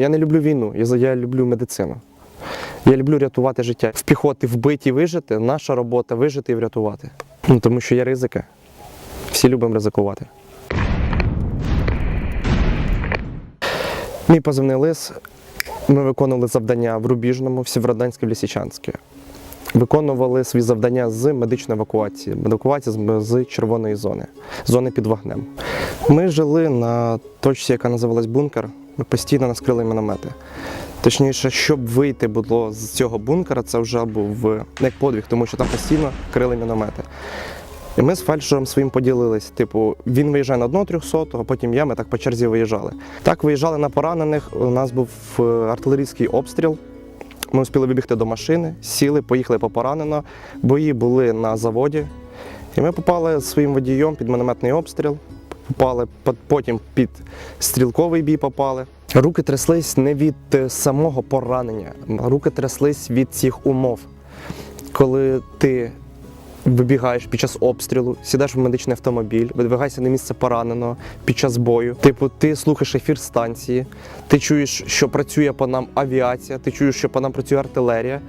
Я не люблю війну, я, я люблю медицину. Я люблю рятувати життя. В піхоти вбити вижити. Наша робота вижити і врятувати. Ну, тому що є ризики. Всі любимо ризикувати. Мій позивний лис. Ми виконували завдання в Рубіжному, в Сєвєродонську, в Лісичанську. Виконували свої завдання з медичної евакуації, евакуації з, з червоної зони, зони під вогнем. Ми жили на точці, яка називалась бункер. Ми постійно наскрили міномети. Точніше, щоб вийти було з цього бункера, це вже був е, як подвиг, тому що там постійно крили міномети. І ми з фельдшером своїм поділились. Типу, він виїжджає на одного 300 а потім я, ми так по черзі виїжджали. Так виїжджали на поранених. У нас був е, артилерійський обстріл. Ми успіли вибігти до машини, сіли, поїхали по поранено. Бої були на заводі. І ми попали зі своїм водієм під мінометний обстріл, попали по- потім під стрілковий бій попали. Руки тряслись не від е, самого поранення, руки тряслись від цих умов. Коли ти вибігаєш під час обстрілу, сідаєш в медичний автомобіль, видвигаєшся на місце пораненого під час бою. Типу, ти слухаєш ефір станції, ти чуєш, що працює по нам авіація, ти чуєш, що по нам працює артилерія.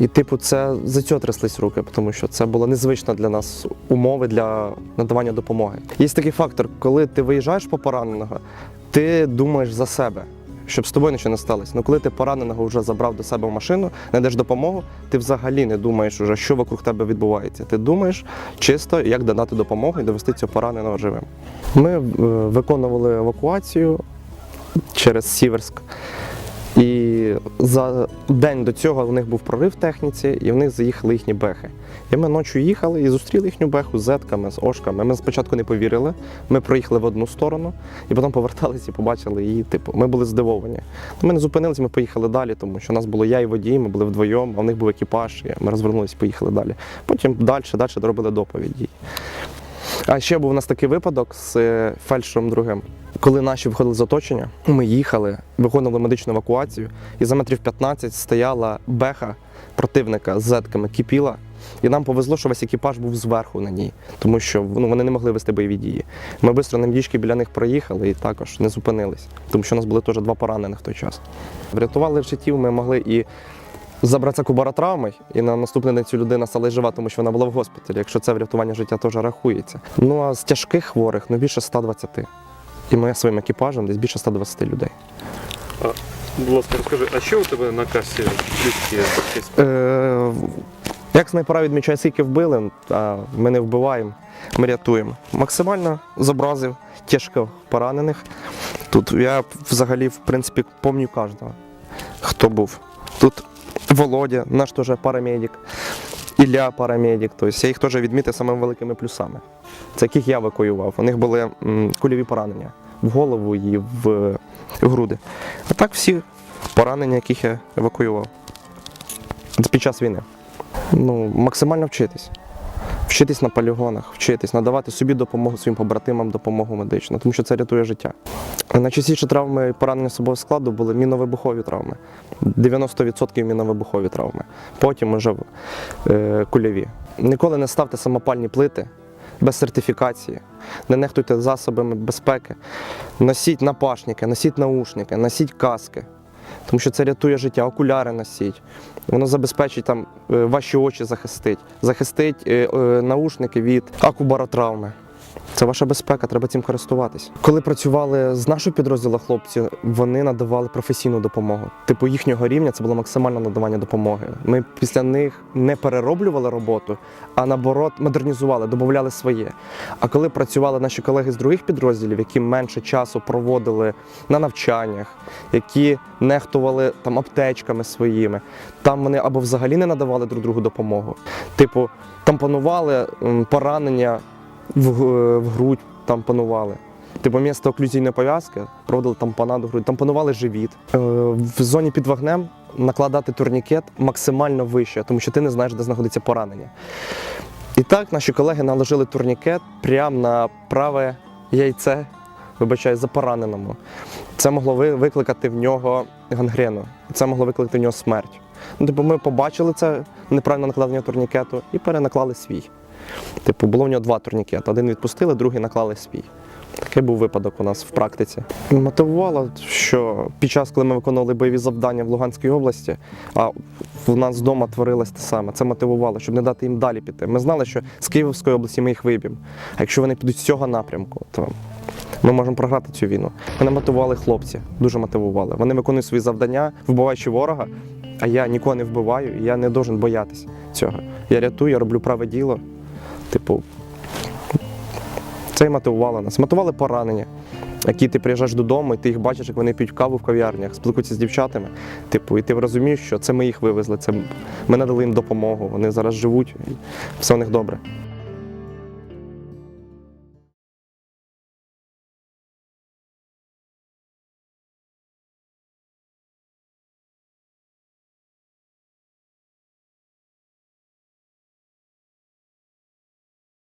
І, типу, це за цього тряслись руки, тому що це було незвично для нас умови для надавання допомоги. Є такий фактор, коли ти виїжджаєш по пораненого, ти думаєш за себе, щоб з тобою нічого не сталося. Ну коли ти пораненого вже забрав до себе в машину, надаєш допомогу, ти взагалі не думаєш, уже, що вокруг тебе відбувається. Ти думаєш чисто, як додати допомогу і довести цього пораненого живим. Ми е, виконували евакуацію через Сіверськ. За день до цього у них був прорив в техніці, і в них заїхали їхні бехи. І ми ночі їхали і зустріли їхню беху з зетками, з ошками. Ми спочатку не повірили. Ми проїхали в одну сторону, і потім поверталися і побачили її. Типу, ми були здивовані. Ну, Ми не зупинилися, ми поїхали далі, тому що у нас було я і водій, ми були вдвоєм, а в них був екіпаж, і ми розвернулися, і поїхали далі. Потім далі, далі доробили доповіді. А ще був у нас такий випадок з е, фельдшером другим. Коли наші виходили з оточення, ми їхали, виконували медичну евакуацію, і за метрів 15 стояла беха противника з зетками кипіла. І нам повезло, що весь екіпаж був зверху на ній, тому що ну, вони не могли вести бойові дії. Ми швидко на мдічки біля них проїхали і також не зупинились, тому що у нас були теж два поранених в той час. Врятували життів, ми могли і забратися кубаротравми, і на наступний день цю людина стала жива, тому що вона була в госпіталі. Якщо це врятування життя теж рахується. Ну а з тяжких хворих ну більше 120. І ми своїм екіпажем десь більше 120 людей. Будь ласка, розкажи, а що у тебе на касі людські? Е, як снайпера відмічає, скільки вбили, а ми не вбиваємо, ми рятуємо. Максимально зобразив тяжко поранених. Тут я взагалі, в принципі, пам'ятаю кожного, хто був. Тут Володя, наш теж парамедик, Ілля парамедик. Тобто я їх теж відмітив самими великими плюсами. Це яких я евакуював. У них були кульові поранення в голову і в груди. А так всі поранення, яких я евакуював. Під час війни. Ну, максимально вчитись. Вчитись на полігонах, вчитись, надавати собі допомогу своїм побратимам, допомогу медичну, тому що це рятує життя. Найчастіші травми поранення особового складу були міновибухові травми. 90% міновибухові травми. Потім вже е, кульові. Ніколи не ставте самопальні плити без сертифікації, не нехтуйте засобами безпеки. Носіть напашники, носіть наушники, носіть каски. Тому що це рятує життя, окуляри носіть. Воно забезпечить там е, ваші очі захистить, захистить е, е, наушники від акубаротравми. Це ваша безпека, треба цим користуватись. Коли працювали з нашого підрозділу хлопці, вони надавали професійну допомогу. Типу їхнього рівня це було максимальне надавання допомоги. Ми після них не перероблювали роботу, а наоборот модернізували, додавали своє. А коли працювали наші колеги з других підрозділів, які менше часу проводили на навчаннях, які нехтували там аптечками своїми, там вони або взагалі не надавали друг другу допомогу. Типу, тампонували м, поранення в, в грудь, тампонували. Типу, місто оклюзійної пов'язки проводили тампонаду грудь, тампонували живіт. Е, в зоні під вогнем накладати турнікет максимально вище, тому що ти не знаєш, де знаходиться поранення. І так наші колеги наложили турнікет прямо на праве яйце, вибачаю, за пораненому. Це могло ви- викликати в нього гангрену, це могло викликати в нього смерть. Ну, типу, ми побачили це неправильне накладення турнікету і перенаклали свій. Типу, було в нього два турнікети. Один відпустили, другий наклали свій. Такий був випадок у нас в практиці. Мотивувало, що під час, коли ми виконували бойові завдання в Луганській області, а в нас вдома творилось те саме. Це мотивувало, щоб не дати їм далі піти. Ми знали, що з Київської області ми їх виб'ємо. А якщо вони підуть з цього напрямку, то ми можемо програти цю війну. Мене мотивували хлопці, дуже мотивували. Вони виконують свої завдання, вбиваючи ворога, а я нікого не вбиваю, і я не должен боятися цього. Я рятую, я роблю праве діло. Типу, це і мотивувало нас. Мотивували поранення, які ти приїжджаєш додому, і ти їх бачиш, як вони п'ють каву в кав'ярнях, спілкуються з дівчатами. Типу, і ти розумієш, що це ми їх вивезли, це ми надали їм допомогу. Вони зараз живуть, все у них добре.